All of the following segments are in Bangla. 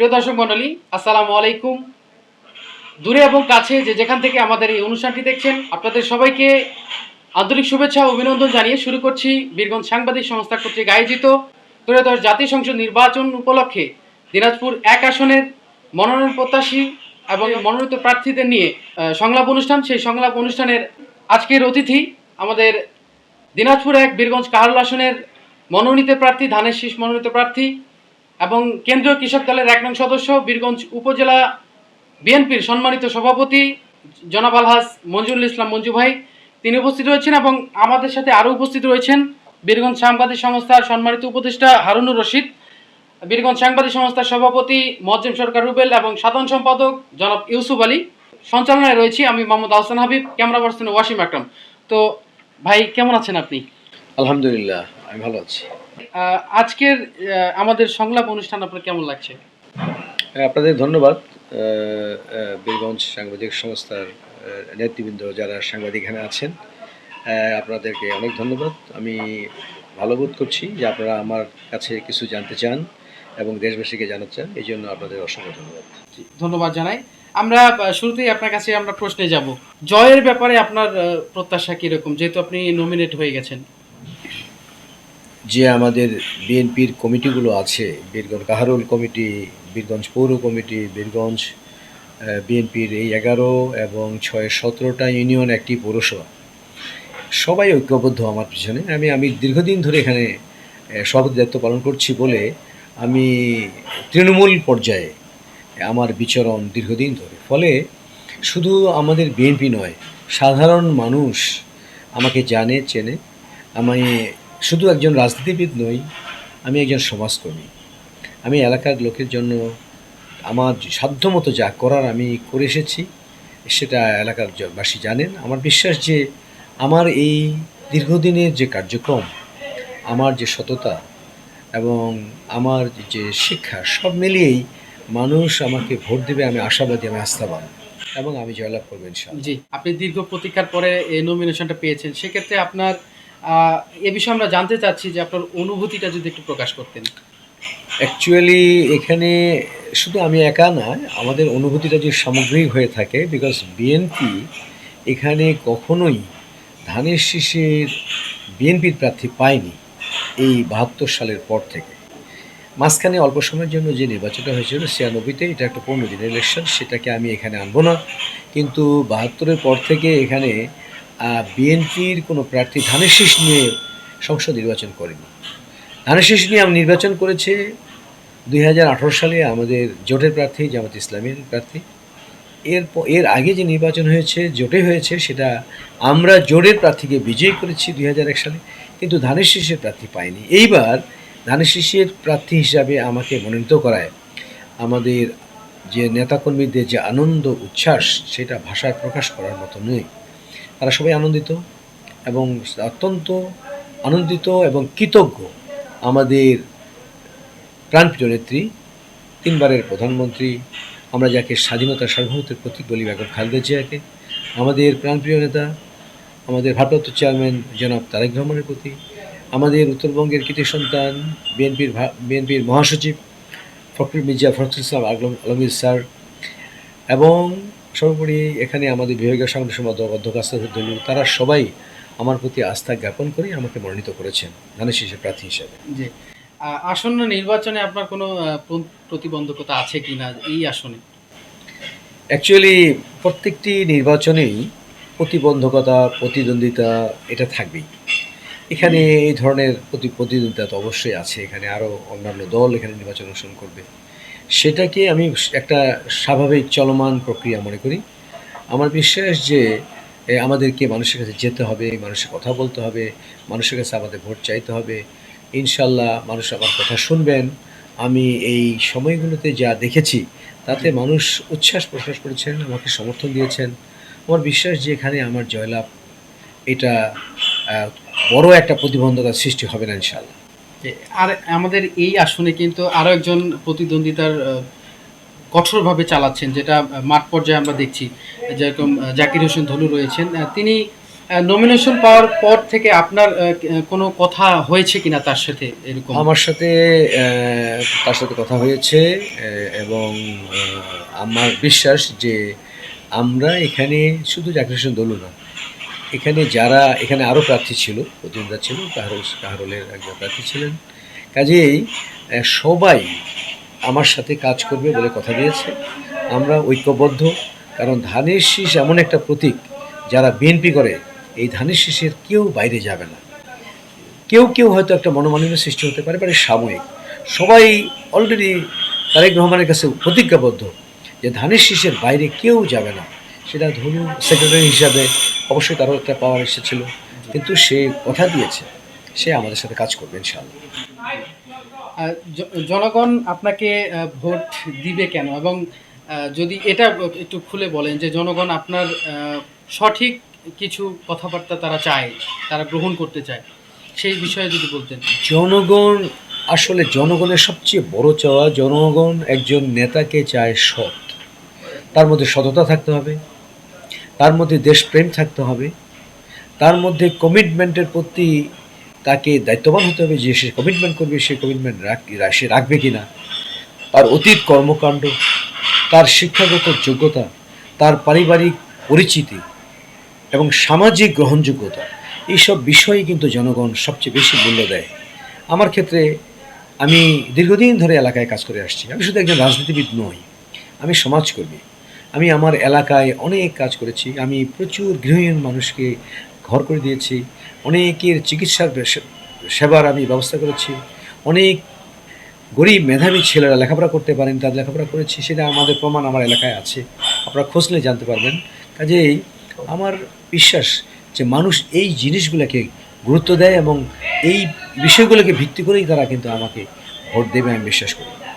প্রিয় দর্শক মণ্ডলী, আসসালামু আলাইকুম। দূরে এবং কাছে যে যেখান থেকে আমাদের এই অনুষ্ঠানটি দেখছেন, আপনাদের সবাইকে আন্তরিক শুভেচ্ছা ও অভিনন্দন জানিয়ে শুরু করছি বীরগঞ্জ সাংবাদিক সংস্থা কর্তৃক আয়োজিত ত্রয়োদশ জাতীয় সংসদ নির্বাচন উপলক্ষে দিনাজপুর এক আসনের মনোনয়ন প্রত্যাশী এবং মনোনীত প্রার্থীদের নিয়ে সংলাপ অনুষ্ঠান। সেই সংলাপ অনুষ্ঠানের আজকের অতিথি আমাদের দিনাজপুর এক বীরগঞ্জ কাহারুল আসনের মনোনীত প্রার্থী, ধানের শীষ মনোনীত প্রার্থী এবং কেন্দ্রীয় কৃষক দলের এক নং সদস্য বীরগঞ্জ উপজেলা বিএনপির সম্মানিত সভাপতি জনাব আলহাজ মঞ্জুরুল ইসলাম মঞ্জু ভাই। তিনি উপস্থিত রয়েছেন এবং আমাদের সাথে আরও উপস্থিত রয়েছেন বীরগঞ্জ সাংবাদিক সংস্থার সম্মানিত উপদেষ্টা হারুনুর রশিদ, বীরগঞ্জ সাংবাদিক সংস্থার সভাপতি মজ্জেম সরকার রুবেল এবং সাধারণ সম্পাদক জনাব ইউসুফ আলী। সঞ্চালনায় রয়েছি আমি মোহাম্মদ আহসান হাবিব, ক্যামেরা পার্সন ওয়াসিম আকরাম। তো ভাই, কেমন আছেন আপনি? আলহামদুলিল্লাহ, আমি ভালো আছি। আজকের আমাদের সংলাপ অনুষ্ঠান আপনার কেমন লাগছে? হ্যাঁ, আপনাদের ধন্যবাদ। বীরগঞ্জ সাংবাদিক সংস্থার নেতৃবৃন্দ যারা সাংবাদিক এখানে আছেন আপনাদেরকে অনেক ধন্যবাদ। আমি ভালো বোধ করছি যে আপনারা আমার কাছে কিছু জানতে চান এবং দেশবাসীকে জানাতে চান। এই জন্য আপনাদের অসংখ্য ধন্যবাদ। ধন্যবাদ জানাই। আমরা শুরুতেই আপনার কাছে আমরা প্রশ্নে যাব। জয়ের ব্যাপারে আপনার প্রত্যাশা কীরকম? যেহেতু আপনি নমিনেট হয়ে গেছেন। যে আমাদের বিএনপির কমিটিগুলো আছে, বীরগঞ্জ কাহারুল কমিটি, বীরগঞ্জ পৌর কমিটি, বীরগঞ্জ বিএনপির এই এগারো এবং ছয় সতেরোটা ইউনিয়ন একটি পৌরসভা। সবাই ঐক্যবদ্ধ আমার পিছনে। আমি আমি দীর্ঘদিন ধরে এখানে সভাপতি দায়িত্ব পালন করছি বলে আমি তৃণমূল পর্যায়ে আমার বিচরণ দীর্ঘদিন ধরে। ফলে শুধু আমাদের বিএনপি নয়, সাধারণ মানুষ আমাকে জানে, চেনে। আমি শুধু একজন রাজনীতিবিদ নই, আমি একজন সমাজকর্মী। আমি এলাকার লোকের জন্য আমার সাধ্যমতো যা করার আমি করে এসেছি, সেটা এলাকার বাসী জানেন। আমার বিশ্বাস যে আমার এই দীর্ঘদিনের যে কার্যক্রম, আমার যে সততা এবং আমার যে শিক্ষা, সব মিলিয়েই মানুষ আমাকে ভোট দেবে, আমি আশাবাদী, আমি আস্থাবান এবং আমি জয়লাভ করব ইনশাআল্লাহ। জি, আপনি দীর্ঘ প্রতীক্ষার পরে এই নমিনেশনটা পেয়েছেন। সেক্ষেত্রে আপনার এ বিষয়ে আমরা জানতে চাচ্ছি যে আপনার অনুভূতিটা যদি একটু প্রকাশ করতেন। অ্যাকচুয়ালি এখানে শুধু আমি একা নয় আমাদের অনুভূতিটা যে সামগ্রিক হয়ে থাকে বিকজ বিএনপি এখানে কখনোই ধানের শীষের বিএনপির প্রার্থী পায়নি এই বাহাত্তর সালের পর থেকে। মাঝখানে অল্প সময়ের জন্য যে নির্বাচনটা হয়েছিল, ছিয়ানব্বইতে এটা একটা পনেরো দিনের ইলেকশন সেটাকে আমি এখানে আনব না। কিন্তু বাহাত্তরের পর থেকে এখানে বিএনপির কোনো প্রার্থী ধানের শীষ নিয়ে সংসদ নির্বাচন করেনি। ধানের শীষ নিয়ে আমি নির্বাচন করেছে দুই হাজার আঠেরো সালে আমাদের জোটের প্রার্থী, জামাত ইসলামের প্রার্থী। এর এর আগে যে নির্বাচন হয়েছে, জোটে হয়েছে, সেটা আমরা জোটের প্রার্থীকে বিজয়ী করেছি দুই হাজার এক সালে, কিন্তু ধানের শীষের প্রার্থী পাইনি। এইবার ধানের শীষের প্রার্থী হিসাবে আমাকে মনোনীত করায় আমাদের যে নেতাকর্মীদের যে আনন্দ, উচ্ছ্বাস, সেটা ভাষায় প্রকাশ করার মতো নয়। তারা সবাই আনন্দিত এবং অত্যন্ত আনন্দিত এবং কৃতজ্ঞ আমাদের প্রাণপ্রিয় নেত্রী, তিনবারের প্রধানমন্ত্রী, আমরা যাকে স্বাধীনতা সার্বভৌমত্বের প্রতীক বলি বেগম খালেদা জিয়াকে, আমাদের প্রাণপ্রিয় নেতা, আমাদের ভারপ্রাপ্ত চেয়ারম্যান জনাব তারেক রহমানের প্রতি, আমাদের উত্তরবঙ্গের কৃতি সন্তান, বিএনপির বিএনপির মহাসচিব, ফখরুল মির্জা ফখরুল ইসলাম আলম, আলমগীর স্যার এবং সর্বোপরি এখানে আমাদের বিভাগীয় সংগঠন সম্পাদক অধ্যক্ষ তারা সবাই আমার প্রতি আস্থা জ্ঞাপন করে আমাকে মনোনীত করেছেন ধানের শীষের প্রার্থী হিসেবে। যে আসন্ন নির্বাচনে আপনার কোনো প্রতিবন্ধকতা আছে কি না এই আসনে? অ্যাকচুয়ালি প্রত্যেকটি নির্বাচনেই প্রতিবন্ধকতা প্রতিদ্বন্দ্বিতা এটা থাকবেই। এখানে এই ধরনের প্রতি প্রতিদ্বন্দ্বিতা তো অবশ্যই আছে। এখানে আরও অন্যান্য দল এখানে নির্বাচন অনুসরণ করবে। সেটাকে আমি একটা স্বাভাবিক চলমান প্রক্রিয়া মনে করি। আমার বিশ্বাস যে আমাদেরকে মানুষের কাছে যেতে হবে, মানুষের কথা বলতে হবে, মানুষের কাছে আমাদের ভোট চাইতে হবে। ইনশাল্লাহ মানুষ আমার কথা শুনবেন। আমি এই সময়গুলোতে যা দেখেছি, তাতে মানুষ উচ্ছ্বাস প্রকাশ করেছেন, আমাকে সমর্থন দিয়েছেন। আমার বিশ্বাস যে এখানে আমার জয়লাভ, এটা বড় একটা প্রতিবন্ধকতার সৃষ্টি হবে না ইনশাল্লাহ আর আমাদের এই আসনে কিন্তু আরও একজন প্রতিদ্বন্দ্বিতার কঠোরভাবে চালাচ্ছেন যেটা মাঠ পর্যায়ে আমরা দেখছি। যেরকম জাকির হোসেন ধলু রয়েছেন তিনি নমিনেশন পাওয়ার পর থেকে আপনার কোনো কথা হয়েছে কিনা তার সাথে এরকম? আমার সাথে তার সাথে কথা হয়েছে এবং আমার বিশ্বাস যে আমরা এখানে শুধু জাকির হোসেন দলু না এখানে যারা, এখানে আরও প্রার্থী ছিল প্রতিনিধিরা ছিল কাহারুল কাহারুলের একজন প্রার্থী ছিলেন। কাজেই সবাই আমার সাথে কাজ করবে বলে কথা দিয়েছে। আমরা ঐক্যবদ্ধ, কারণ ধানের শীষ এমন একটা প্রতীক যারা বিএনপি করে, এই ধানের শীষের কেউ বাইরে যাবে না। কেউ কেউ হয়তো একটা মনোমালিন্য সৃষ্টি হতে পারে মানে সাময়িক। সবাই অলরেডি তারেক রহমানের কাছে প্রতিজ্ঞাবদ্ধ যে ধানের শীষের বাইরে কেউ যাবে না। সেটা ধরুন সেক্রেটারি হিসাবে অবশ্যই তারও একটা পাওয়ার এসেছিল। কিন্তু সে কথা দিয়েছে সে আমাদের সাথে কাজ করবে ইনশাআল্লাহ। জনগণ আপনাকে ভোট দিবে কেন? এবং যদি এটা একটু খুলে বলেন যে জনগণ আপনার সঠিক কিছু কথাবার্তা তারা চায় তারা গ্রহণ করতে চায় সেই বিষয়ে যদি বলতেন। জনগণ আসলে জনগণের সবচেয়ে বড় চাওয়া জনগণ একজন নেতাকে চায় সৎ। তার মধ্যে সততা থাকতে হবে তার মধ্যে দেশপ্রেম থাকতে হবে। তার মধ্যে কমিটমেন্টের প্রতি তাকে দায়িত্ববান হতে হবে যে সে কমিটমেন্ট করবে, সে কমিটমেন্ট রাখ সে রাখবে কি না তার অতীত কর্মকাণ্ড, তার শিক্ষাগত যোগ্যতা, তার পারিবারিক পরিচিতি এবং সামাজিক গ্রহণযোগ্যতা, এইসব বিষয়ে কিন্তু জনগণ সবচেয়ে বেশি মূল্য দেয়। আমার ক্ষেত্রে আমি দীর্ঘদিন ধরে এলাকায় কাজ করে আসছি। আমি শুধু একজন রাজনীতিবিদ নই, আমি সমাজকর্মী। আমি আমার এলাকায় অনেক কাজ করেছি। আমি প্রচুর গৃহহীন মানুষকে ঘর করে দিয়েছি। অনেকের চিকিৎসার সেবার আমি ব্যবস্থা করেছি। অনেক গরিব মেধাবী ছেলেরা লেখাপড়া করতে পারেন, তাদের লেখাপড়া করেছি, সেটা আমাদের প্রমাণ আমার এলাকায় আছে। আপনারা খোঁজলে জানতে পারবেন। কাজেই আমার বিশ্বাস যে মানুষ এই জিনিসগুলোকে গুরুত্ব দেয় এবং এই বিষয়গুলোকে ভিত্তি করেই তারা কিন্তু আমাকে ভোট দেবে আমি বিশ্বাস করি।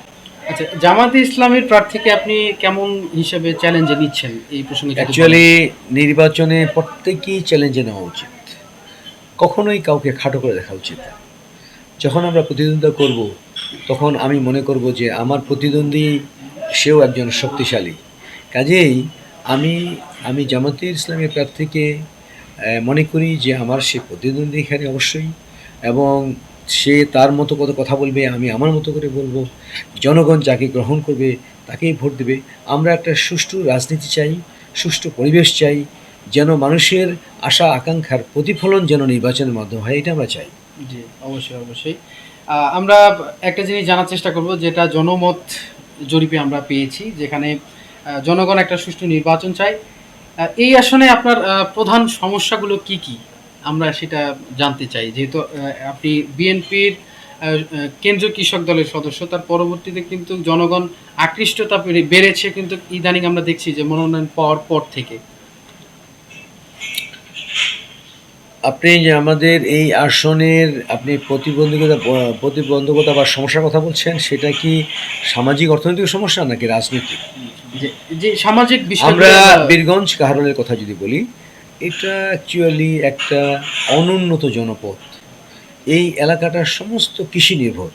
আচ্ছা জামাতে ইসলামের প্রার্থীকে আপনি কেমন হিসেবে চ্যালেঞ্জে নিচ্ছেন? এই প্রসঙ্গে অ্যাকচুয়ালি নির্বাচনে প্রত্যেকেই চ্যালেঞ্জে নেওয়া উচিত। কখনোই কাউকে খাটো করে দেখা উচিত না। যখন আমরা প্রতিদ্বন্দ্বিতা করব তখন আমি মনে করব যে আমার প্রতিদ্বন্দ্বী সেও একজন শক্তিশালী। কাজেই আমি আমি জামাতে ইসলামের প্রার্থীকে মনে করি যে আমার সে প্রতিদ্বন্দ্বী এখানে অবশ্যই এবং সে তার মতো কত কথা বলবে, আমি আমার মতো করে বলব। জনগণ যাকে গ্রহণ করবে, তাকেই ভোট দেবে। আমরা একটা সুষ্ঠু রাজনীতি চাই, সুষ্ঠু পরিবেশ চাই, যেন মানুষের আশা, আকাঙ্ক্ষার প্রতিফলন যেন নির্বাচনের মাধ্যমে হয়, এটা আমরা চাই। জি, অবশ্যই অবশ্যই। আমরা একটা জিনিস জানার চেষ্টা করব, যেটা জনমত জরিপে আমরা পেয়েছি, যেখানে জনগণ একটা সুষ্ঠু নির্বাচন চায়। এই আসনে আপনার প্রধান সমস্যাগুলো কি কি? আমরা সেটা জানতে চাই। যেহেতু আপনি বিএনপির কেন্দ্রীয় কৃষক দলের সদস্য তার পরবর্তীতে কিন্তু জনগণ আকৃষ্টতা বেড়েছে কিন্তু ইদানিং আমরা দেখছি যে মনোনয়ন পাওয়ার পর থেকে। আপনি যে আমাদের এই আসনের আপনি প্রতিবন্ধকতা প্রতিবন্ধকতা বা সমস্যার কথা বলছেন সেটা কি সামাজিক অর্থনৈতিক সমস্যা নাকি রাজনৈতিক? যে সামাজিক বিষয় আমরা বীরগঞ্জ কাহারলের কথা যদি বলি এটা অ্যাকচুয়ালি একটা অনুন্নত জনপদ। এই এলাকাটার সমস্ত কৃষি নির্ভর।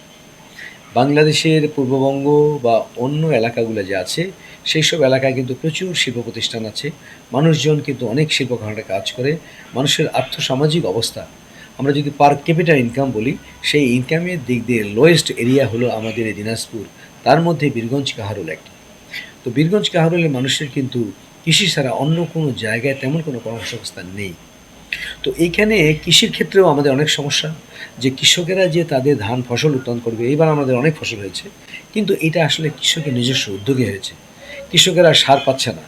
বাংলাদেশের পূর্ববঙ্গ বা অন্য এলাকাগুলো যে আছে, সেই সব এলাকায় কিন্তু প্রচুর শিল্প প্রতিষ্ঠান আছে। মানুষজন কিন্তু অনেক শিল্প কারখানায় কাজ করে। মানুষের আর্থসামাজিক অবস্থা। আমরা যদি পার ক্যাপিটাল ইনকাম বলি, সেই ইনকামের দিক দিয়ে লোয়েস্ট এরিয়া হলো আমাদের এই দিনাজপুর। তার মধ্যে বীরগঞ্জ কাহারুল একটি। তো বীরগঞ্জ কাহারুলের মানুষের কিন্তু কৃষি ছাড়া অন্য কোনো জায়গায় তেমন কোনো কর্মসংস্থান নেই। তো এইখানে কৃষির ক্ষেত্রেও আমাদের অনেক সমস্যা, যে কৃষকেরা যে তাদের ধান ফসল উৎপাদন করবে, এইবার আমাদের অনেক ফসল হয়েছে। কিন্তু এটা আসলে কৃষকের নিজস্ব উদ্যোগে হয়েছে। কৃষকেরা সার পাচ্ছে না।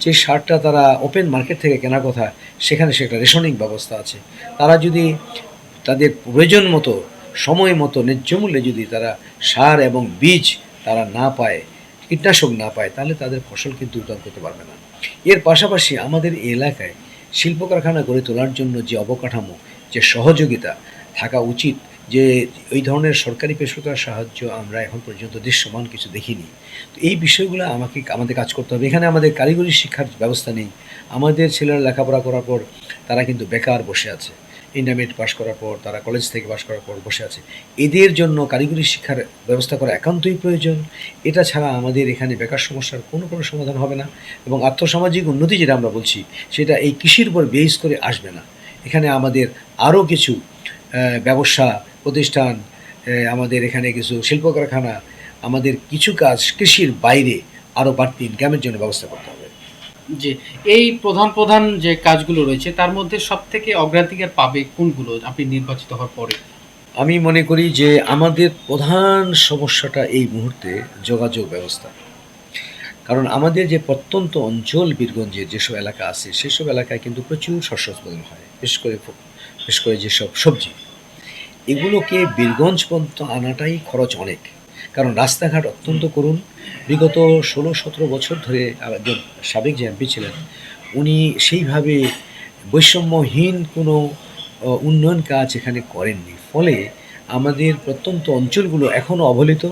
যে সারটা তারা ওপেন মার্কেট থেকে কেনার কথা, সেখানে সেটা রেশনিং ব্যবস্থা আছে। তারা যদি তাদের প্রয়োজন মতো, সময় মতো, ন্যায্য মূল্যে যদি তারা সার এবং বীজ তারা না পায়, কীটনাশক না পায়, তাহলে তাদের ফসল কিন্তু উৎপাদন করতে পারবে না। এর পাশাপাশি আমাদের এই এলাকায় শিল্প কারখানা গড়ে তোলার জন্য যে অবকাঠামো, যে সহযোগিতা থাকা উচিত, যে ওই ধরনের সরকারি পেশকার সাহায্য আমরা এখন পর্যন্ত দৃশ্যমান কিছু দেখিনি। তো এই বিষয়গুলো আমাকে, আমাদের কাজ করতে হবে। এখানে আমাদের কারিগরি শিক্ষার ব্যবস্থা নেই। আমাদের ছেলেরা লেখাপড়া করার পর তারা কিন্তু বেকার বসে আছে। ইন্টারমিডিয়েট পাশ করার পর, তারা কলেজ থেকে পাশ করার পর বসে আছে। এদের জন্য কারিগরি শিক্ষার ব্যবস্থা করা একান্তই প্রয়োজন। এটা ছাড়া আমাদের এখানে বেকার সমস্যার কোনো কোনো সমাধান হবে না এবং আর্থসামাজিক উন্নতি যেটা আমরা বলছি, সেটা এই কৃষির উপর বেস করে আসবে না। এখানে আমাদের আরও কিছু ব্যবসা, প্রতিষ্ঠান আমাদের এখানে কিছু শিল্প কারখানা আমাদের কিছু কাজ কৃষির বাইরে আরও বাড়তি ইনকামের জন্য ব্যবস্থা করতে হবে। যে এই প্রধান প্রধান যে কাজগুলো রয়েছে, তার মধ্যে সব থেকে অগ্রাধিকার পাবে কোনগুলো আপনি নির্বাচিত হওয়ার পরে? আমি মনে করি যে আমাদের প্রধান সমস্যাটা এই মুহূর্তে যোগাযোগ ব্যবস্থা। কারণ আমাদের যে প্রত্যন্ত অঞ্চল বীরগঞ্জের যেসব এলাকা আছে, সেসব এলাকায় কিন্তু প্রচুর শস্য উৎপাদন হয়, বিশেষ করে বিশেষ করে যেসব সবজি। এগুলোকে বীরগঞ্জ পর্যন্ত আনাটাই খরচ অনেক। কারণ রাস্তাঘাট অত্যন্ত করুণ বিগত ষোলো, সতেরো বছর ধরে একজন সাবেক যে এমপি ছিলেন, উনি সেইভাবে বৈষম্যহীন কোনো উন্নয়ন কাজ এখানে করেননি। ফলে আমাদের প্রত্যন্ত অঞ্চলগুলো এখনও অবহেলিত।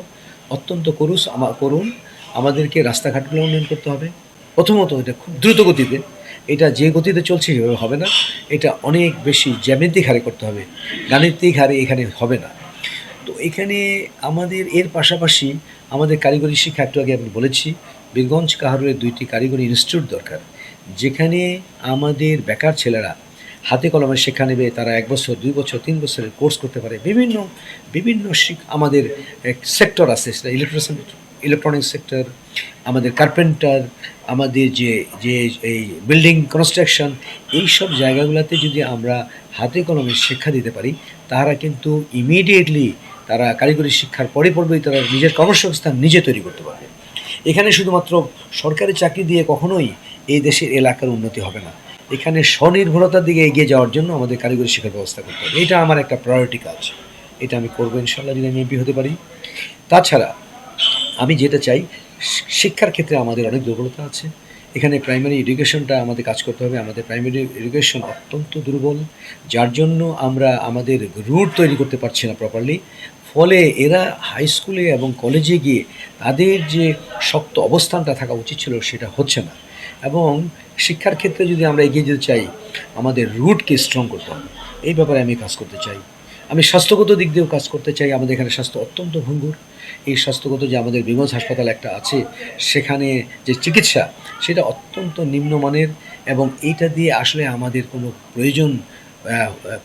অত্যন্ত করুস করুন। আমাদেরকে রাস্তাঘাটগুলো উন্নয়ন করতে হবে। প্রথমত এটা খুব দ্রুত গতিতে। এটা যে গতিতে চলছে সেভাবে হবে না। এটা অনেক বেশি জ্যামিতিক হারে করতে হবে। গাণিতিক হারে এখানে হবে না। তো এখানে আমাদের, এর পাশাপাশি আমাদের কারিগরি শিক্ষা একটু আগে আমি বলেছি, বীরগঞ্জ কাহারুরের দুইটি কারিগরি ইনস্টিটিউট দরকার, যেখানে আমাদের বেকার ছেলেরা হাতে কলমে শেখা নেবে, তারা এক বছর, দুই বছর, তিন বছরের কোর্স করতে পারে। বিভিন্ন বিভিন্ন আমাদের সেক্টর আছে, সেটা ইলেকট্রিশিয়ান ইলেকট্রনিক সেক্টর আমাদের কার্পেন্টার আমাদের যে যে, এই বিল্ডিং কনস্ট্রাকশন এই সব জায়গাগুলোতে যদি আমরা হাতে কলমে শিক্ষা দিতে পারি, তারা কিন্তু ইমিডিয়েটলি তারা কারিগরি শিক্ষার পরে পড়বেই তারা নিজের কর্মসংস্থান নিজে তৈরি করতে পারবে। এখানে শুধুমাত্র সরকারি চাকরি দিয়ে কখনোই এই দেশের এলাকার উন্নতি হবে না। এখানে স্বনির্ভরতার দিকে এগিয়ে যাওয়ার জন্য আমাদের কারিগরি শিক্ষার ব্যবস্থা করতে হবে। এটা আমার একটা প্রায়োরিটি কাজ। এটা আমি করব ইনশাল্লাহ যদি আমি এমপি হতে পারি। তাছাড়া আমি যেটা চাই, শিক্ষার ক্ষেত্রে আমাদের অনেক দুর্বলতা আছে। এখানে প্রাইমারি এডুকেশনটা আমাদের কাজ করতে হবে। আমাদের প্রাইমারি এডুকেশন অত্যন্ত দুর্বল। যার জন্য আমরা আমাদের রুট তৈরি করতে পারছি না প্রপারলি ফলে এরা হাই স্কুলে এবং কলেজে গিয়ে তাদের যে শক্ত অবস্থানটা থাকা উচিত ছিল সেটা হচ্ছে না। এবং শিক্ষার ক্ষেত্রে যদি আমরা এগিয়ে যেতে চাই, আমাদের রুটকে স্ট্রং করতে হবে। এই ব্যাপারে আমি কাজ করতে চাই। আমি স্বাস্থ্যগত দিক দিয়েও কাজ করতে চাই। আমাদের এখানে স্বাস্থ্য অত্যন্ত ভঙ্গুর। এই স্বাস্থ্যগত যে আমাদের বিমস হাসপাতাল একটা আছে, সেখানে যে চিকিৎসা, সেটা অত্যন্ত নিম্নমানের এবং এইটা দিয়ে আসলে আমাদের কোনো প্রয়োজন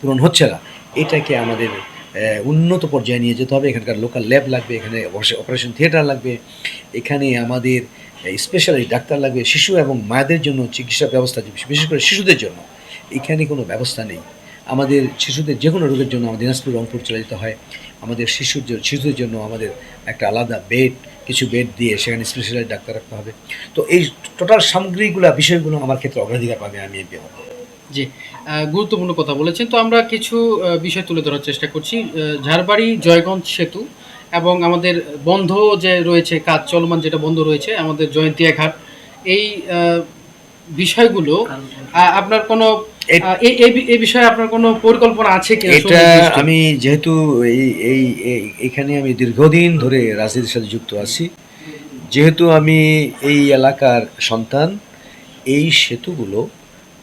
পূরণ হচ্ছে না। এটাকে আমাদের উন্নত পর্যায়ে নিয়ে যেতে হবে। এখানকার লোকাল ল্যাব লাগবে, এখানে অপারেশন থিয়েটার লাগবে। এখানে আমাদের স্পেশালি ডাক্তার লাগবে, শিশু এবং মায়েদের জন্য চিকিৎসা ব্যবস্থা বিশেষ করে শিশুদের জন্য। এখানে কোনো ব্যবস্থা নেই। আমাদের শিশুদের যে কোনো রোগের জন্য আমাদের দিনাজপুর, রংপুর চলে যেতে হয়। আমাদের শিশুর শিশুদের জন্য আমাদের একটা আলাদা বেড কিছু বেড দিয়ে সেখানে স্পেশালাইজ ডাক্তার রাখতে হবে। তো এই টোটাল সামগ্রীগুলো, বিষয়গুলো আমার ক্ষেত্রে অগ্রাধিকার পাবে আমি এমপি হব জি। গুরুত্বপূর্ণ কথা বলেছেন। তো আমরা কিছু বিষয় তুলে ধরার চেষ্টা করছি। ঝাড়বাড়ি জয়গঞ্জ সেতু এবং আমাদের বন্ধ যে রয়েছে কাজ চলমান যেটা বন্ধ রয়েছে আমাদের জয়ন্তিয়া ঘাট এই বিষয়গুলো আপনার কোনো এই- বিষয়ে আপনার কোনো পরিকল্পনা আছে কি এটা আমি যেহেতু এই এই এই- এখানে আমি দীর্ঘদিন ধরে রাজনীতির সাথে যুক্ত আছি। যেহেতু আমি এই এলাকার সন্তান এই সেতুগুলো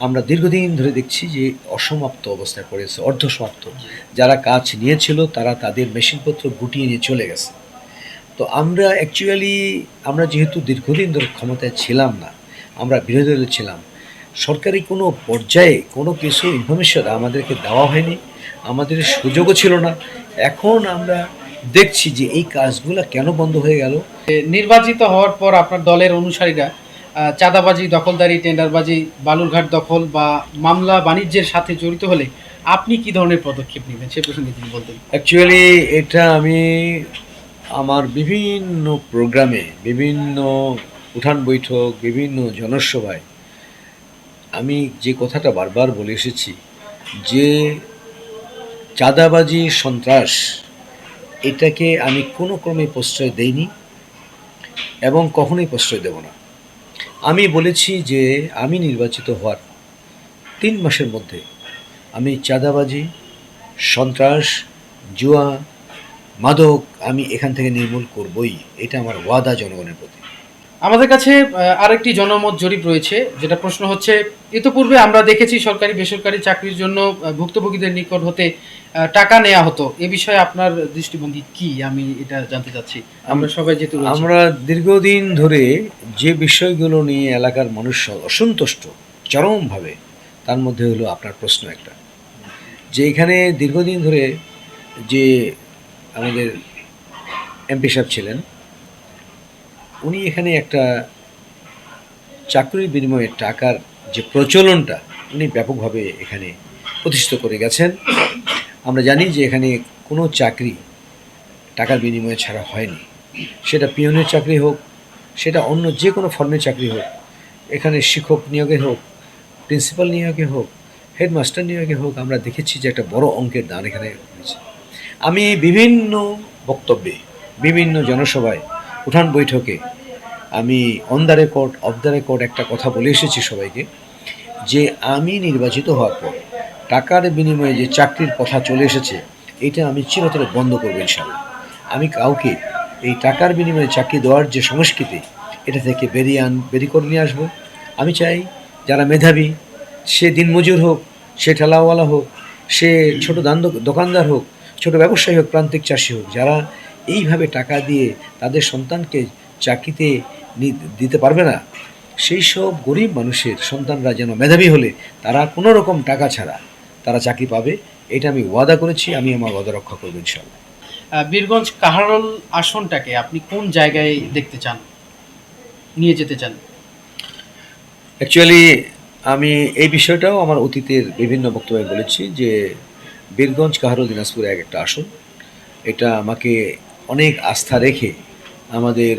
আমরা দীর্ঘদিন ধরে দেখছি যে অসমাপ্ত অবস্থায় পড়েছে, অর্ধসমাপ্ত। যারা কাজ নিয়েছিল, তারা তাদের মেশিনপত্র গুটিয়ে নিয়ে চলে গেছে। তো আমরা অ্যাকচুয়ালি আমরা যেহেতু দীর্ঘদিন ধরে ক্ষমতায় ছিলাম না, আমরা বিরোধী দলে ছিলাম, সরকারি কোনো পর্যায়ে কোনো কিছু ইনফরমেশন আমাদেরকে দেওয়া হয়নি, আমাদের সুযোগও ছিল না। এখন আমরা দেখছি যে এই কাজগুলো কেন বন্ধ হয়ে গেল। নির্বাচিত হওয়ার পর আপনার দলের অনুসারীরা চাঁদাবাজি, দখলদারি, টেন্ডারবাজি, বালুরঘাট দখল বা মামলা বাণিজ্যের সাথে জড়িত হলে আপনি কি ধরনের পদক্ষেপ নেবেন? সে প্রসঙ্গে তিনি বলতেন। অ্যাকচুয়ালি এটা আমি আমার বিভিন্ন প্রোগ্রামে বিভিন্ন উঠান বৈঠক, বিভিন্ন জনসভায় আমি যে কথাটা বারবার বলে এসেছি যে চাঁদাবাজি, সন্ত্রাস এটাকে আমি কোনো ক্রমে প্রশ্রয় দেইনি এবং কখনোই প্রশ্রয় দেব না। আমি বলেছি যে আমি নির্বাচিত হওয়ার তিন মাসের মধ্যে আমি চাঁদাবাজি, সন্ত্রাস, জুয়া, মাদক আমি এখান থেকে নির্মূল করবই। এটা আমার ওয়াদা জনগণের প্রতি। আমাদের কাছে আরেকটি জনমত জরিপ রয়েছে যেটা প্রশ্ন হচ্ছে ইতোপূর্বে আমরা দেখেছি সরকারি বেসরকারি চাকরির জন্য ভুক্তভোগীদের নিকট হতে টাকা নেওয়া হতো। এ বিষয়ে আপনার দৃষ্টিভঙ্গি কি? আমি এটা জানতে চাচ্ছি। আমরা সবাই যেহেতু আমরা দীর্ঘদিন ধরে যে বিষয়গুলো নিয়ে এলাকার মানুষ অসন্তুষ্ট চরমভাবে তার মধ্যে হলো আপনার প্রশ্ন একটা। যে এখানে দীর্ঘদিন ধরে যে আমাদের এমপি সাহেব ছিলেন উনি এখানে একটা চাকরির বিনিময়ে টাকার যে প্রচলনটা উনি ব্যাপকভাবে এখানে প্রতিষ্ঠিত করে গেছেন। আমরা জানি যে এখানে কোনো চাকরি টাকার বিনিময়ে ছাড়া হয়নি। সেটা পিয়নের চাকরি হোক, সেটা অন্য যে কোনো ফর্মের চাকরি হোক, এখানে শিক্ষক নিয়োগে হোক, প্রিন্সিপাল নিয়োগে হোক, হেডমাস্টার নিয়োগে হোক, আমরা দেখেছি যে একটা বড় অঙ্কের দান এখানে হয়েছে আমি বিভিন্ন বক্তব্যে বিভিন্ন জনসভায় উঠান বৈঠকে আমি on the record off the record একটা কথা বলে এসেছি সবাইকে, যে আমি নির্বাচিত হওয়ার পর টাকার বিনিময়ে যে চাকরির কথা চলে এসেছে, এটা আমি চিরতরে বন্ধ করব ইনশাল্লাহ আমি কাউকে এই টাকার বিনিময়ে চাকরি দেওয়ার যে সংস্কৃতি, এটা থেকে বেরিয়ে আন বেরি করে নিয়ে আসব। আমি চাই যারা মেধাবী, সে দিনমজুর হোক, সে ঠেলাওয়ালা হোক, সে ছোট দান দোকানদার হোক, ছোট ব্যবসায়ী হোক, প্রান্তিক চাষি হোক, যারা এইভাবে টাকা দিয়ে তাদের সন্তানকে চাকরিতে দিতে পারবে না। সেই সব গরিব মানুষের সন্তানরা যেন মেধাবী হলে তারা কোনো রকম টাকা ছাড়া তারা চাকরি পাবে এটা আমি ওয়াদা করেছি আমি আমার ওয়াদা রক্ষা করব ইনশাল্লাহ বীরগঞ্জ কাহারল আসনটাকে আপনি কোন জায়গায় দেখতে চান? নিয়ে যেতে চান? অ্যাকচুয়ালি আমি এই বিষয়টাও আমার অতীতের বিভিন্ন বক্তব্যে বলেছি যে বীরগঞ্জ কাহারুল দিনাজপুরে এক একটা আসন। এটা আমাকে অনেক আস্থা রেখে আমাদের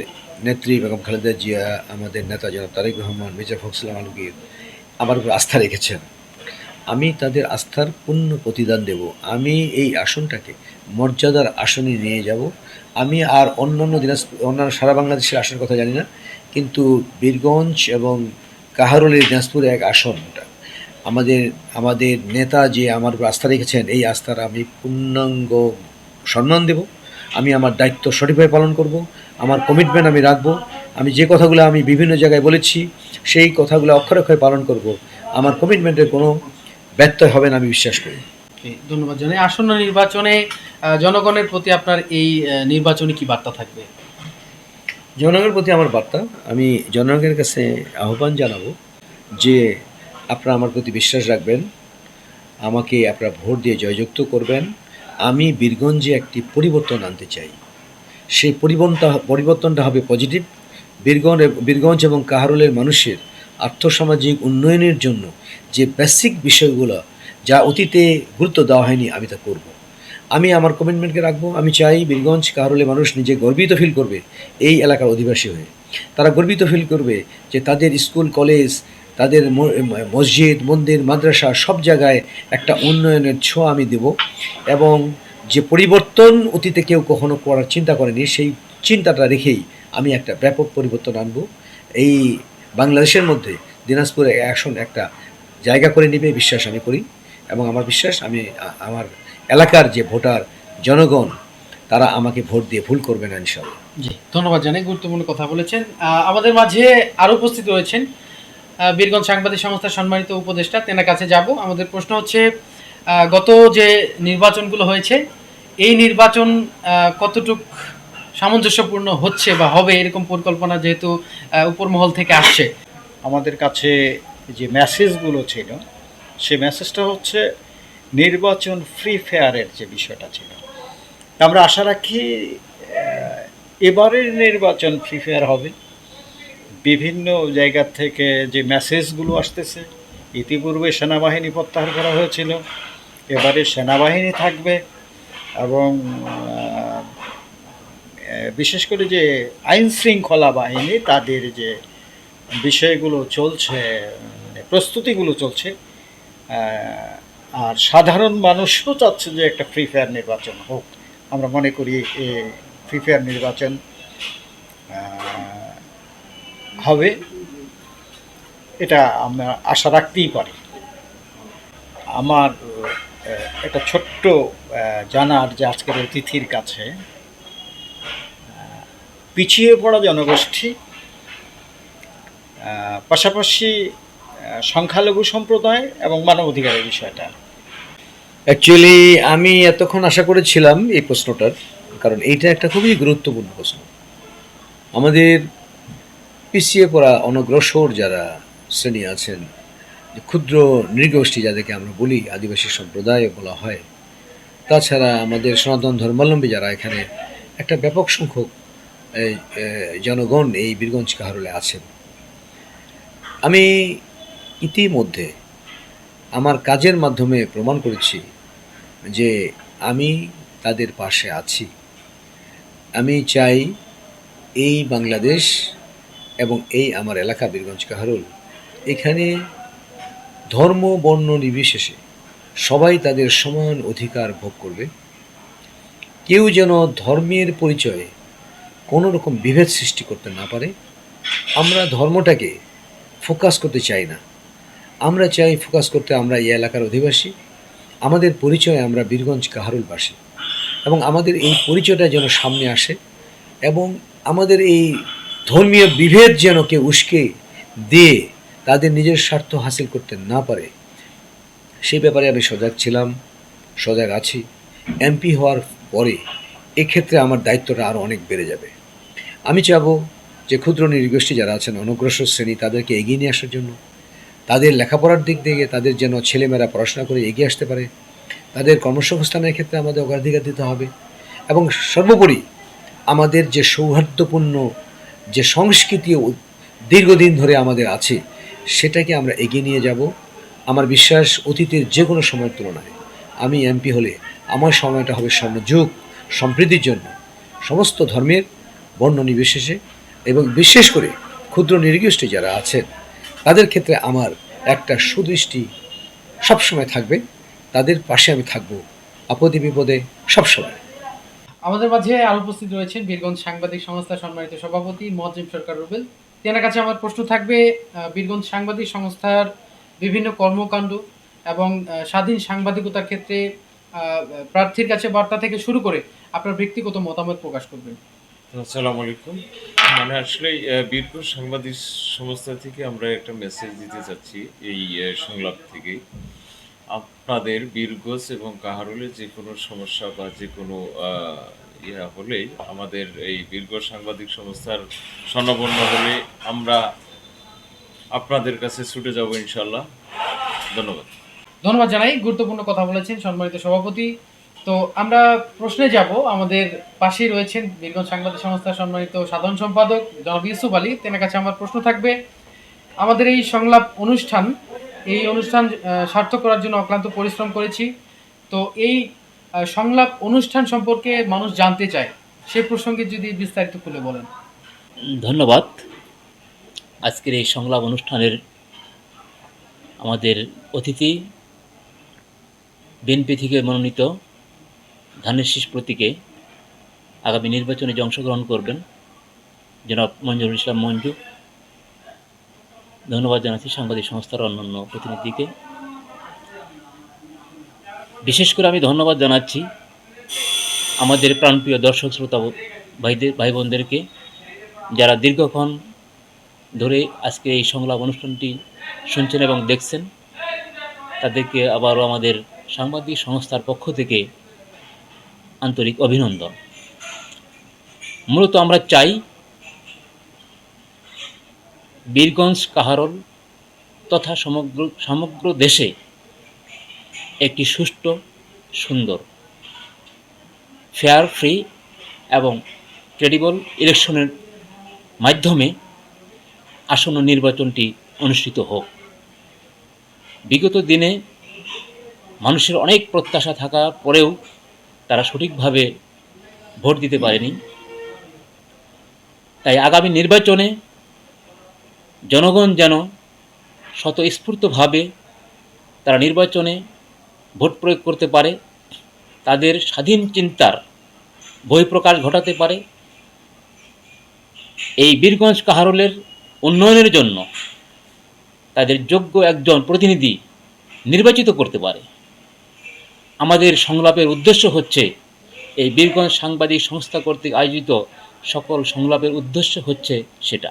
নেত্রী বেগম খালেদা জিয়া, আমাদের নেতা জনাব তারেক রহমান, মির্জা ফখরুল আলমগীর আমার উপর আস্থা রেখেছেন। আমি তাদের আস্থার পূর্ণ প্রতিদান দেব। আমি এই আসনটাকে মর্যাদার আসনে নিয়ে যাব। আমি আর অন্যান্য দিনাজপুর, অন্যান্য সারা বাংলাদেশের আসনের কথা জানি না, কিন্তু বীরগঞ্জ এবং কাহারুলের দিনাজপুরে এক আসনটা। আমাদের আমাদের নেতা যে আমার উপর আস্থা রেখেছেন, এই আস্থার আমি পূর্ণাঙ্গ সম্মান দেব। আমি আমার দায়িত্ব সঠিকভাবে পালন করব আমার কমিটমেন্ট আমি রাখব আমি যে কথাগুলো আমি বিভিন্ন জায়গায় বলেছি সেই কথাগুলো অক্ষরে অক্ষরে পালন করব। আমার কমিটমেন্টের কোনো ব্যত্যয় হবে না আমি বিশ্বাস করি। ধন্যবাদ জানাই। আসন্ন নির্বাচনে জনগণের প্রতি আপনার এই নির্বাচনী কি বার্তা থাকবে? জনগণের প্রতি আমার বার্তা আমি জনগণের কাছে আহ্বান জানাব যে আপনারা আমার প্রতি বিশ্বাস রাখবেন আমাকে আপনারা ভোট দিয়ে জয়যুক্ত করবেন। আমি বীরগঞ্জে একটি পরিবর্তন আনতে চাই। সেই পরিবর্তনটা পরিবর্তনটা হবে পজিটিভ বীরগঞ্জ বীরগঞ্জ এবং কাহারুলের মানুষের আর্থসামাজিক উন্নয়নের জন্য যে বেসিক বিষয়গুলো যা অতীতে গুরুত্ব দেওয়া হয়নি, আমি তা করব। আমি আমার কমিটমেন্টকে রাখব। আমি চাই বীরগঞ্জ, কাহারুলের মানুষ নিজে গর্বিত ফিল করবে এই এলাকার অধিবাসী হয়ে। তারা গর্বিত ফিল করবে যে তাদের স্কুল কলেজ তাদের মসজিদ, মন্দির, মাদ্রাসা সব জায়গায় একটা উন্নয়নের ছোঁয়া আমি দেব এবং যে পরিবর্তন অতীতে কেউ কখনো করার চিন্তা করেনি, সেই চিন্তাটা রেখেই আমি একটা ব্যাপক পরিবর্তন আনব। এই বাংলাদেশের মধ্যে দিনাজপুরে এখন একটা জায়গা করে নেবে, বিশ্বাস আমি করি এবং আমার বিশ্বাস আমি আমার এলাকার যে ভোটার জনগণ, তারা আমাকে ভোট দিয়ে ভুল করবে না ইনশাল্লাহ জি, ধন্যবাদ জানাই গুরুত্বপূর্ণ কথা বলেছেন। আমাদের মাঝে আরও উপস্থিত রয়েছেন বীরগঞ্জ সাংবাদিক সংস্থার সম্মানিত উপদেষ্টা, তেনার কাছে যাব। আমাদের প্রশ্ন হচ্ছে গত যে নির্বাচনগুলো হয়েছে, এই নির্বাচন কতটুক সামঞ্জস্যপূর্ণ হচ্ছে বা হবে এরকম পরিকল্পনা যেহেতু উপরমহল থেকে আসছে? আমাদের কাছে যে মেসেজগুলো ছিল, সে মেসেজটা হচ্ছে নির্বাচন ফ্রি ফেয়ারের যে বিষয়টা ছিল। আমরা আশা রাখি এবারের নির্বাচন ফ্রি ফেয়ার হবে। বিভিন্ন জায়গা থেকে যে মেসেজগুলো আসতেছে, ইতিপূর্বে সেনাবাহিনী প্রত্যাহার করা হয়েছিল। এবারে সেনাবাহিনী থাকবে এবং বিশেষ করে যে আইন শৃঙ্খলা বাহিনী, তাদের যে বিষয়গুলো চলছে মানে প্রস্তুতিগুলো চলছে আর সাধারণ মানুষও চাচ্ছে যে একটা ফ্রি ফায়ার নির্বাচন হোক। আমরা মনে করি ফ্রি ফায়ার নির্বাচন হবে, এটা আমরা আশা রাখতেই পারি। আমার একটা ছোট্ট জানার যে আজকের অতিথির কাছে পিছিয়ে পড়া জনগোষ্ঠী পাশাপাশি সংখ্যালঘু সম্প্রদায় এবং মানবাধিকারের বিষয়টা। অ্যাকচুয়ালি আমি এতক্ষণ আশা করেছিলাম এই প্রশ্নটার, কারণ এইটা একটা খুবই গুরুত্বপূর্ণ প্রশ্ন। আমাদের পিছিয়ে পড়া অনগ্রসর যারা শ্রেণি আছেন ক্ষুদ্র নৃগোষ্ঠী যাদেরকে আমরা বলি, আদিবাসী সম্প্রদায় বলা হয়, তাছাড়া আমাদের সনাতন ধর্মাবলম্বী যারা এখানে, একটা ব্যাপক সংখ্যক জনগণ এই বীরগঞ্জ কাহারলে আছেন। আমি ইতিমধ্যে আমার কাজের মাধ্যমে প্রমাণ করেছি যে আমি তাদের পাশে আছি। আমি চাই এই বাংলাদেশ এবং এই আমার এলাকা বীরগঞ্জ কাহারুল। এখানে ধর্ম, বর্ণ নির্বিশেষে সবাই তাদের সমান অধিকার ভোগ করবে। কেউ যেন ধর্মের পরিচয়ে কোনো রকম বিভেদ সৃষ্টি করতে না পারে। আমরা ধর্মটাকে ফোকাস করতে চাই না। আমরা চাই ফোকাস করতে আমরা এই এলাকার অধিবাসী। আমাদের পরিচয় আমরা বীরগঞ্জ কাহারুলবাসী। এবং আমাদের এই পরিচয়টা যেন সামনে আসে এবং আমাদের এই ধর্মীয় বিভেদ যেন কেউ উস্কে দিয়ে তাদের নিজের স্বার্থ হাসিল করতে না পারে, সেই ব্যাপারে আমি সজাগ ছিলাম, সজাগ আছি। এমপি হওয়ার পরে এক্ষেত্রে আমার দায়িত্বটা আরও অনেক বেড়ে যাবে। আমি চাবো যে ক্ষুদ্র নির্গোষ্ঠী যারা আছেন, অনগ্রসর শ্রেণি, তাদেরকে এগিয়ে নিয়ে আসার জন্য, তাদের লেখাপড়ার দিক থেকে তাদের যেন ছেলেমেয়েরা পড়াশোনা করে এগিয়ে আসতে পারে, তাদের কর্মসংস্থানের ক্ষেত্রে আমাদের অগ্রাধিকার দিতে হবে এবং সর্বোপরি আমাদের যে সৌহার্দ্যপূর্ণ যে সংস্কৃতি দীর্ঘদিন ধরে আমাদের আছে, সেটাকে আমরা এগিয়ে নিয়ে যাব। আমার বিশ্বাস, অতীতের যে কোনো সময়ের তুলনায় আমি এমপি হলে আমার সময়টা হবে স্বর্ণযুগ, সম্প্রীতির জন্য। সমস্ত ধর্মের বর্ণ নির্বিশেষে এবং বিশেষ করে ক্ষুদ্র নির্গোষ্ঠী যারা আছেন, তাদের ক্ষেত্রে আমার একটা সুদৃষ্টি সবসময় থাকবে। তাদের পাশে আমি থাকব। আপদে বিপদে সবসময়। আমাদের মাঝে আরও উপস্থিত রয়েছেন বীরগঞ্জ সাংবাদিক সংস্থা সম্মানিত সভাপতি মজিম সরকার রুবেল। তেনার কাছে আমার প্রশ্ন থাকবে বীরগঞ্জ সাংবাদিক সংস্থার বিভিন্ন কর্মকাণ্ড এবং স্বাধীন সাংবাদিকতার ক্ষেত্রে প্রার্থীর কাছে বার্তা থেকে শুরু করে আপনার ব্যক্তিগত মতামত প্রকাশ করবেন। আসসালামু আলাইকুম। মানে আসলে বীরপুর সাংবাদিক সংস্থা থেকে আমরা একটা মেসেজ দিতে চাচ্ছি এই সংলাপ থেকে আপনাদের বীরগোস এবং কাহারুলে যে কোনো সমস্যা বা যে কোনো ইয়া হলেই আমাদের এই বীরগোস সাংবাদিক সংস্থার স্বর্ণবর্ণ হলে আমরা আপনাদের কাছে ছুটে যাব ইনশাল্লাহ ধন্যবাদ। ধন্যবাদ জানাই। গুরুত্বপূর্ণ কথা বলেছেন সম্মানিত সভাপতি। তো আমরা প্রশ্নে যাব। আমাদের পাশেই রয়েছেন বীরগঞ্জ সাংবাদিক সংস্থার সম্মানিত সাধারণ সম্পাদক জনাব ইউসুফ আলী। তেনার কাছে আমার প্রশ্ন থাকবে। আমাদের এই সংলাপ অনুষ্ঠান এই অনুষ্ঠান সার্থক করার জন্য অক্লান্ত পরিশ্রম করেছি। তো এই সংলাপ অনুষ্ঠান সম্পর্কে মানুষ জানতে চায়। সে প্রসঙ্গে যদি বিস্তারিত খুলে বলেন। ধন্যবাদ। আজকের এই সংলাপ অনুষ্ঠানের আমাদের অতিথি বিএনপি থেকে মনোনীত ধানের শীষ প্রতীকে আগামী নির্বাচনে যে অংশগ্রহণ করবেন, জনাব মঞ্জুরুল ইসলাম মঞ্জু ধন্যবাদ জানাচ্ছি সাংবাদিক সংস্থার অন্যান্য প্রতিনিধিকে। বিশেষ করে আমি ধন্যবাদ জানাচ্ছি আমাদের প্রাণপ্রিয় দর্শক শ্রোতা ভাইদের ভাই বোনদেরকে যারা দীর্ঘক্ষণ ধরে আজকে এই সংলাপ অনুষ্ঠানটি শুনছেন এবং দেখছেন। তাদেরকে আবারও আমাদের সাংবাদিক সংস্থার পক্ষ থেকে আন্তরিক অভিনন্দন। মূলত আমরা চাই বীরগঞ্জ, কাহারল তথা সমগ্র সমগ্র দেশে একটি সুষ্ঠু, সুন্দর ফেয়ার ফ্রি এবং ক্রেডিবল ইলেকশনের মাধ্যমে আসন্ন নির্বাচনটি অনুষ্ঠিত হোক। বিগত দিনে মানুষের অনেক প্রত্যাশা থাকা পরেও তারা সঠিকভাবে ভোট দিতে পারেনি। তাই আগামী নির্বাচনে জনগণ যেন স্বতঃস্ফূর্তভাবে তারা নির্বাচনে ভোট প্রয়োগ করতে পারে, তাদের স্বাধীন চিন্তার বহিঃপ্রকাশ ঘটাতে পারে। এই বীরগঞ্জ কাহারলের উন্নয়নের জন্য তাদের যোগ্য একজন প্রতিনিধি নির্বাচিত করতে পারে। আমাদের সংলাপের উদ্দেশ্য হচ্ছে, এই বীরগঞ্জ সাংবাদিক সংস্থা কর্তৃক আয়োজিত সকল সংলাপের উদ্দেশ্য হচ্ছে সেটা।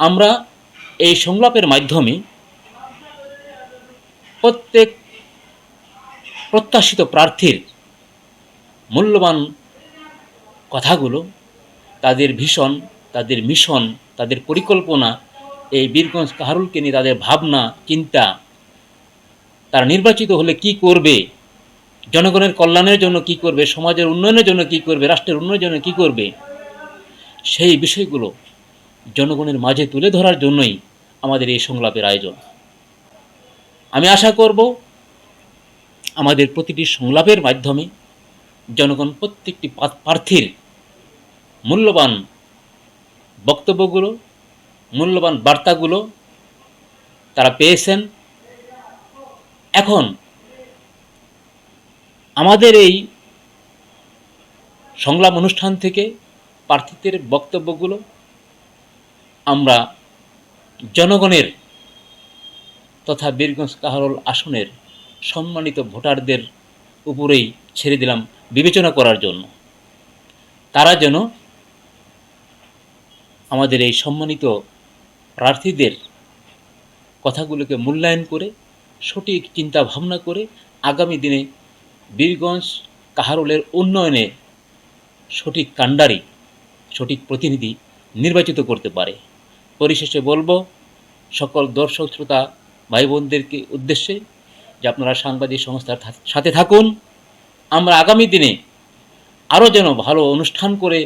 আমরা এই সংলাপের মাধ্যমে প্রত্যেক প্রত্যাশিত প্রার্থীর মূল্যবান কথাগুলো, তাদের ভীষণ, তাদের মিশন, তাদের পরিকল্পনা, এই বীরগঞ্জ কাহারুলকে নিয়ে তাদের ভাবনা, চিন্তা, তারা নির্বাচিত হলে কি করবে, জনগণের কল্যাণের জন্য কি করবে, সমাজের উন্নয়নের জন্য কি করবে, রাষ্ট্রের উন্নয়নের জন্য কি করবে, সেই বিষয়গুলো জনগণের মাঝে তুলে ধরার জন্যই আমাদের এই সংলাপের আয়োজন। আমি আশা করব আমাদের প্রতিটি সংলাপের মাধ্যমে জনগণ প্রত্যেকটি প্রার্থীর মূল্যবান বক্তব্যগুলো, মূল্যবান বার্তাগুলো তারা পেয়েছেন। এখন আমাদের এই সংলাপ অনুষ্ঠান থেকে প্রার্থীদের বক্তব্যগুলো আমরা জনগণের তথা বীরগঞ্জ কাহারোল আসনের সম্মানিত ভোটারদের উপরেই ছেড়ে দিলাম বিবেচনা করার জন্য। তারা যেন আমাদের এই সম্মানিত প্রার্থীদের কথাগুলোকে মূল্যায়ন করে, সঠিক চিন্তা ভাবনা করে আগামী দিনে বীরগঞ্জ কাহারোলের উন্নয়নে সঠিক কাণ্ডারি, সঠিক প্রতিনিধি নির্বাচিত করতে পারে। পরিশেষে বলব, সকল দর্শক, শ্রোতা ভাই বোনদেরকে উদ্দেশ্যে যে আপনারা সাংবাদিক সংস্থার সাথে থাকুন। আমরা আগামী দিনে আরও যেন ভালো অনুষ্ঠান করে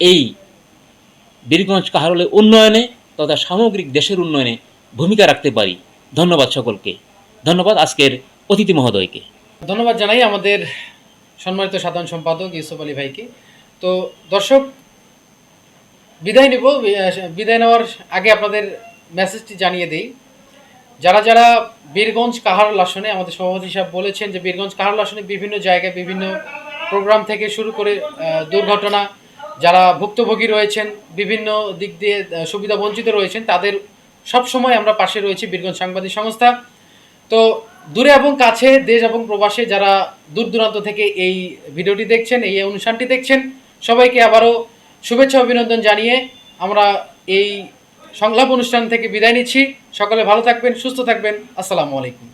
এই বীরগঞ্জ কাহারলের উন্নয়নে তথা সামগ্রিক দেশের উন্নয়নে ভূমিকা রাখতে পারি। ধন্যবাদ সকলকে। ধন্যবাদ আজকের অতিথি মহোদয়কে। ধন্যবাদ জানাই আমাদের সম্মানিত সাধারণ সম্পাদক ইউসুফ আলী ভাইকে। তো দর্শক বিদায় নিব বিদায় নেওয়ার আগে আপনাদের মেসেজটি জানিয়ে দেই। যারা যারা বীরগঞ্জ কাহারল আসনে আমাদের সভাপতি সাহেব বলেছেন যে বীরগঞ্জ কাহারল আসনে বিভিন্ন জায়গায় বিভিন্ন প্রোগ্রাম থেকে শুরু করে দুর্ঘটনা, যারা ভুক্তভোগী রয়েছেন, বিভিন্ন দিক দিয়ে সুবিধা বঞ্চিত রয়েছেন, তাদের সব সময় আমরা পাশে রয়েছি বীরগঞ্জ সাংবাদিক সংস্থা। তো দূরে এবং কাছে, দেশ এবং প্রবাসে যারা দূর দূরান্ত থেকে এই ভিডিওটি দেখছেন, এই অনুষ্ঠানটি দেখছেন, সবাইকে আবারও শুভেচ্ছা অভিনন্দন জানিয়ে আমরা এই সংলাপ অনুষ্ঠান থেকে বিদায় নিচ্ছি। সকলে ভালো থাকবেন, সুস্থ থাকবেন। আসসালামু আলাইকুম।